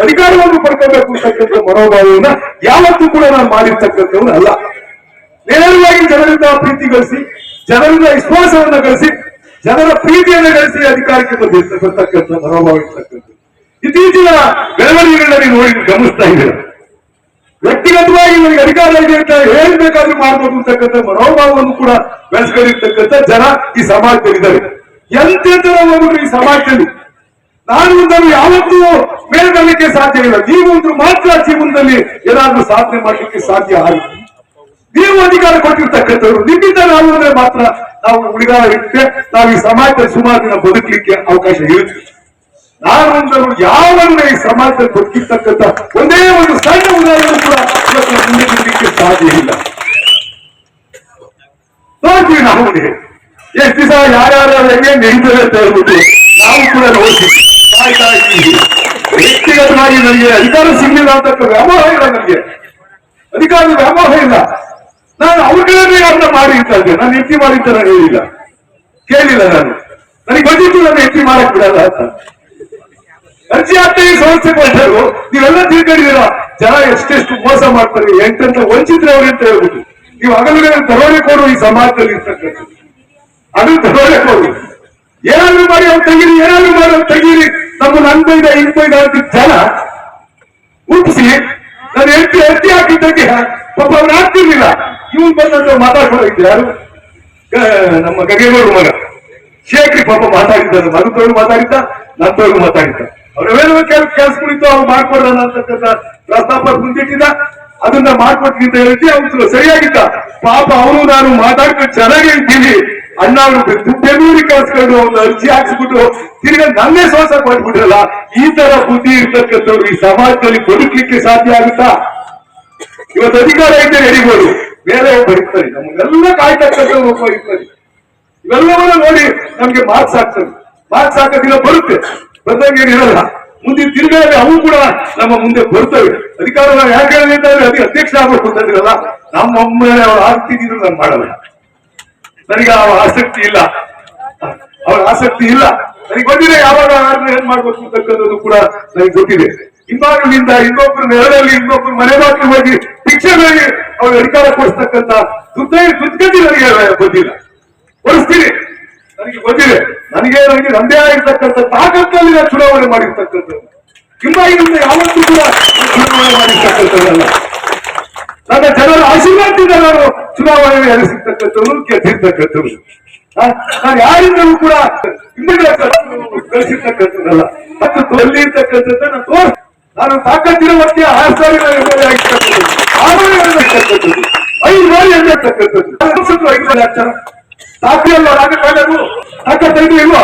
ಅಧಿಕಾರವನ್ನು ಪಡ್ಕೋಬೇಕು ಅಂತಕ್ಕಂಥ ಮನೋಭಾವವನ್ನ ಯಾವತ್ತೂ ಕೂಡ ನಾನು ಮಾಡಿರ್ತಕ್ಕಂಥವ್ರು ಅಲ್ಲ. ನೇರವಾಗಿ ಜನರಿಂದ ಪ್ರೀತಿ ಗಳಿಸಿ, ಜನರಿಂದ ವಿಶ್ವಾಸವನ್ನ ಗಳಿಸಿ, ಜನರ ಪ್ರೀತಿಯನ್ನು ಗಳಿಸಿ ಅಧಿಕಾರಕ್ಕೆ ಬಂದಿರ್ತಕ್ಕಂಥ ಮನೋಭಾವ ಇರ್ತಕ್ಕಂಥದ್ದು. ಇತ್ತೀಚಿನ ಬೆಳವಣಿಗೆಗಳನ್ನ ನೀವು ನೋಡಿ ಗಮನಿಸ್ತಾ ಇದ್ದೀರ. ವ್ಯಕ್ತಿಗತವಾಗಿ ನನಗೆ ಅಧಿಕಾರ ಇದೆ ಅಂತ ಹೇಳ್ಬೇಕಾದ್ರೂ ಮಾಡಬಹುದು ಅಂತಕ್ಕಂಥ ಮನೋಭಾವವನ್ನು ಕೂಡ ಬೆಳೆಸ್ಕೊಂಡಿರ್ತಕ್ಕಂಥ ಜನ ಈ ಸಮಾಜದಲ್ಲಿದ್ದಾರೆ. ಎಂತೆಂತರ ಹೋದ್ರು ಈ ಸಮಾಜದಲ್ಲಿ ನಾನು ಯಾವತ್ತೂ ಮೇಲೆ ಸಾಧ್ಯವಿಲ್ಲ. ಸಾಧ್ಯ ಇಲ್ಲ ನೀವು ಮಾತ್ರ ಜೀವನದಲ್ಲಿ ಏನಾದ್ರೂ ಸಾಧನೆ ಮಾಡಲಿಕ್ಕೆ ಸಾಧ್ಯ ಆಗುತ್ತೆ ನೀವು ಅಧಿಕಾರ ಕೊಟ್ಟಿರ್ತಕ್ಕಂಥವ್ರು, ನಿಮ್ಮಿಂದ ನಾವು ಅಂದ್ರೆ ಮಾತ್ರ ನಾವು ಉಳಿಗಾಲ ಇಟ್ಟೆ ನಾವು ಈ ಸಮಾಜದಲ್ಲಿ ಸುಮಾರು ದಿನ ಬದುಕಲಿಕ್ಕೆ ಅವಕಾಶ ಇರುತ್ತೆ. ನಾನು ಅಂದರು ಯಾವನ್ನ ಈ ಸಮಾಜದಲ್ಲಿ ಬದುಕಿರ್ತಕ್ಕಂಥ ಒಂದೇ ಒಂದು ಸಣ್ಣ ಉದಾಹರಣೆ ಕೂಡ ಮುಂದೆ ಸಾಧ್ಯ ಇಲ್ಲ. ನೋಡ್ತೀವಿ ನಾವು ಎಷ್ಟು ದಿವಸ ಯಾರ್ಯಾರು ಹೆಂಗೆ ನಡೀತದೆ ಅಂತ ಹೇಳ್ಬಿಟ್ಟು ನಾವು ಕೂಡ ನೋಡ್ತೀವಿ. ವ್ಯಕ್ತಿಗತವಾಗಿ ನನಗೆ, ಅಧಿಕಾರ ಸಿಗ್ಲಿಲ್ಲ ಅಂತ ವ್ಯಾಮೋಹ ಇಲ್ಲ ನನಗೆ. ಅಧಿಕಾರದ ವ್ಯಾಮೋಹ ಇಲ್ಲ. ನಾನು ಅವ್ರುಗಳನ್ನೇ ಯಾರನ್ನ ಮಾಡಿ ಅಂತ ಇದ್ದೆ ನಾನು ಎತ್ತಿ ಮಾಡಿ ನಾನು ಹೇಳಿಲ್ಲ. ಕೇಳಿಲ್ಲ ನಾನು. ನನಗೆ ಗೊತ್ತಿತ್ತು ನಾನು ಎತ್ತಿ ಮಾಡಕ್ ಬಿಡಲ್ಲ ಅಂತ. ಅರ್ಜಿ ಹಾಕ್ತೀವಿ ಸಮಸ್ಯೆ ಕೊಟ್ಟರು ನೀವೆಲ್ಲ ತಿಳ್ಕೊಂಡಿದ್ದೀರಾ? ಜನ ಎಷ್ಟೆಷ್ಟು ಮೋಸ ಮಾಡ್ತಾರೆ ಎಂಟಂತ ವಂಚಿದ್ರೆ ಅವ್ರು ಅಂತ ಹೇಳ್ಬಿಟ್ಟು. ನೀವು ಹಗಲುಗಳ ಧರೋಣೆ ಕೊಡು ಈ ಸಮಾಜದಲ್ಲಿ ಇರ್ತಕ್ಕಂಥದ್ದು. ಅದು ಧರೋಣೆ ಕೊಡು. ಏನಾದ್ರು ಮಾಡಿ ಅವ್ರು ತೆಗೀರಿ ಏನಾದ್ರು ಮಾಡಿ ಅವ್ರು ತೆಗೀರಿ ನಮ್ಮನ್ನ ಅನ್ಬೈದ ಹಿಂಬೈದ ಅಂತ ಜನ ಹುಟ್ಟಿಸಿ ನಾನು ಹೆಂಡತಿ ಅರ್ಜಿ ಹಾಕಿದ್ದಕ್ಕೆ ಪಾಪ ಅವ್ರು ಆಗ್ತಿರ್ಲಿಲ್ಲ. ಇವನ್ ಬಂದಂತ ಮಾತಾಡ್ಕೊಂಡು ಯಾರು? ನಮ್ಮ ಗಗೇಗೌಡರು ಮಗ. ಶೇಖರಿ ಪಾಪ ಮಾತಾಡಿದ್ದ ಮಗು ತೋಳು ಮಾತಾಡಿದ್ದ ನನ್ನ ತೋಳು ಮಾತಾಡಿದ್ದ ಅವ್ರವೇನೋ ಕೆಲಸ ಕೆಲಸಗಳಿತ್ತು, ಅವ್ರು ಮಾಡ್ಕೊಡೋಣ ಅಂತಕ್ಕಂಥ ಪ್ರಸ್ತಾಪ ಮುಂದಿಟ್ಟಿದ್ದ. ಅದನ್ನ ಮಾಡ್ಕೊಟ್ಟಿದ್ದ ಹೇಳಿದ್ದೆ ಅವ್ರು ಸರಿಯಾಗಿದ್ದ. ಪಾಪ ಅವನು ನಾನು ಮಾತಾಡ್ಕೊಂಡು ಚೆನ್ನಾಗಿ ಇದ್ದೀನಿ. ಅಣ್ಣ ಅವರು ಬೆಂಗಳೂರಿಗೆ ಕಳ್ಸ್ಕೊಂಡು ಒಂದು ಅರ್ಜಿ ಹಾಕ್ಸ್ಬಿಟ್ಟು ತಿರ್ಗಾ ನನ್ನೇ ಶ್ವಾಸ ಮಾಡ್ಬಿಟ್ರಲ್ಲ ಈ ತರ ಬುದ್ಧಿ ಇರ್ತಕ್ಕಂಥವ್ರು ಈ ಸಮಾಜದಲ್ಲಿ ಬದುಕಲಿಕ್ಕೆ ಸಾಧ್ಯ ಆಗುತ್ತಾ? ಇವತ್ತು ಅಧಿಕಾರ ಇದ್ದರೆ ನಡಿಬೋದು. ಬೇರೆ ಬರೀತಾರೆ ನಮಗೆಲ್ಲ ಕಾಯ್ತಕ್ಕಂಥವ್ರು ಒಬ್ಬ ಇರ್ತಾರೆ. ಇವೆಲ್ಲವನ್ನ ನೋಡಿ ನಮ್ಗೆ ಮಾರ್ಕ್ಸ್ ಹಾಕ್ತಾರೆ ಮಾರ್ಕ್ಸ್ ಹಾಕೋದಿಲ್ಲ ಬರುತ್ತೆ. ಬಂದಂಗೆ ಇರಲ್ಲ. ಮುಂದಿನ ತಿರುಗಾದ್ರೆ ಅವು ಕೂಡ ನಮ್ಮ ಮುಂದೆ ಬರ್ತವೆ. ಅಧಿಕಾರ ನಾವು ಯಾಕೆ ಹೇಳಿದ್ರೆ ಅದಕ್ಕೆ ಅಧ್ಯಕ್ಷ ಆಗ್ಬೇಕು ಅಂತಂದಿರಲ್ಲ ನಮ್ಮ ಒಮ್ಮೆ ಅವ್ರು ಆಗ್ತಿದ್ರು ನಾನು ಮಾಡಲ್ಲ. ನನಗೆ ಆಸಕ್ತಿ ಇಲ್ಲ. ಅವರ ಆಸಕ್ತಿ ಇಲ್ಲ. ನನಗೆ ಗೊತ್ತಿದೆ ಯಾವಾಗ ಏನ್ ಮಾಡ್ಬೇಕು ಅಂತಕ್ಕಂಥದ್ದು ಕೂಡ ನನಗೆ ಗೊತ್ತಿದೆ. ಹಿಂಬಾಗಿಲಿಂದ ಇನ್ನೊಬ್ರು ನೆರಳಲ್ಲಿ ಇನ್ನೊಬ್ರು ಮನೆ ಬಾಕಿ ಹೋಗಿ ಶಿಕ್ಷಣದಲ್ಲಿ ಅವ್ರಿಗೆ ಅವ್ರ ಅಧಿಕಾರ ಕೊಡಿಸ್ತಕ್ಕಂಥ ದುಡ್ಡ ದುಡ್ಡಿ ನನಗೆ ಗೊತ್ತಿಲ್ಲ. ಕೊಡಿಸ್ತೀನಿ ನನಗೆ ಗೊತ್ತಿದೆ. ನನಗೆ ನನಗೆ ನಂದೇ ಆಗಿರ್ತಕ್ಕಂಥ ತಾಕತ್ತಲ್ಲಿ ನಾನು ಚುನಾವಣೆ ಮಾಡಿರ್ತಕ್ಕಂಥದ್ದು. ಹಿಂಬಾಗಿಲಿಂದ ಯಾವತ್ತೂ ಕೂಡ ಚುನಾವಣೆ ಮಾಡಿರ್ತಕ್ಕಂಥದ್ದಲ್ಲ ನನ್ನ ಜನರ ಆಶೀರ್ವಾದದಿಂದ ನಾನು ಚುನಾವಣೆ ನಡೆಸಿರ್ತಕ್ಕಂಥವ್ರು ಗೆದ್ದಿರ್ತಕ್ಕಂಥವ್ರು ನಾನು ಯಾರಿಂದಲೂ ಕೂಡ ಕಳಿಸಿರ್ತಕ್ಕಂಥದ್ದಲ್ಲ. ಮತ್ತು ತೋರ್ಲಿರ್ತಕ್ಕಂಥದ್ದು ನಾನು ತೋರ್ ನಾನು ತಾಕತ್ತಿನ ಮತ್ತೆ ಆರು ಸಾವಿರ ಆಗಿರ್ತಕ್ಕಂಥದ್ದು. ಆರು ಐದು ಬಾರಿ ಎಂದಿರ್ತಕ್ಕಂಥದ್ದು ವರ್ಷದ್ದು ಐದು ಬಾರಿ ಆಗ್ತಾರ ಅಲ್ಲ ರಾಜಕಾರಣ ಇಲ್ವಾ?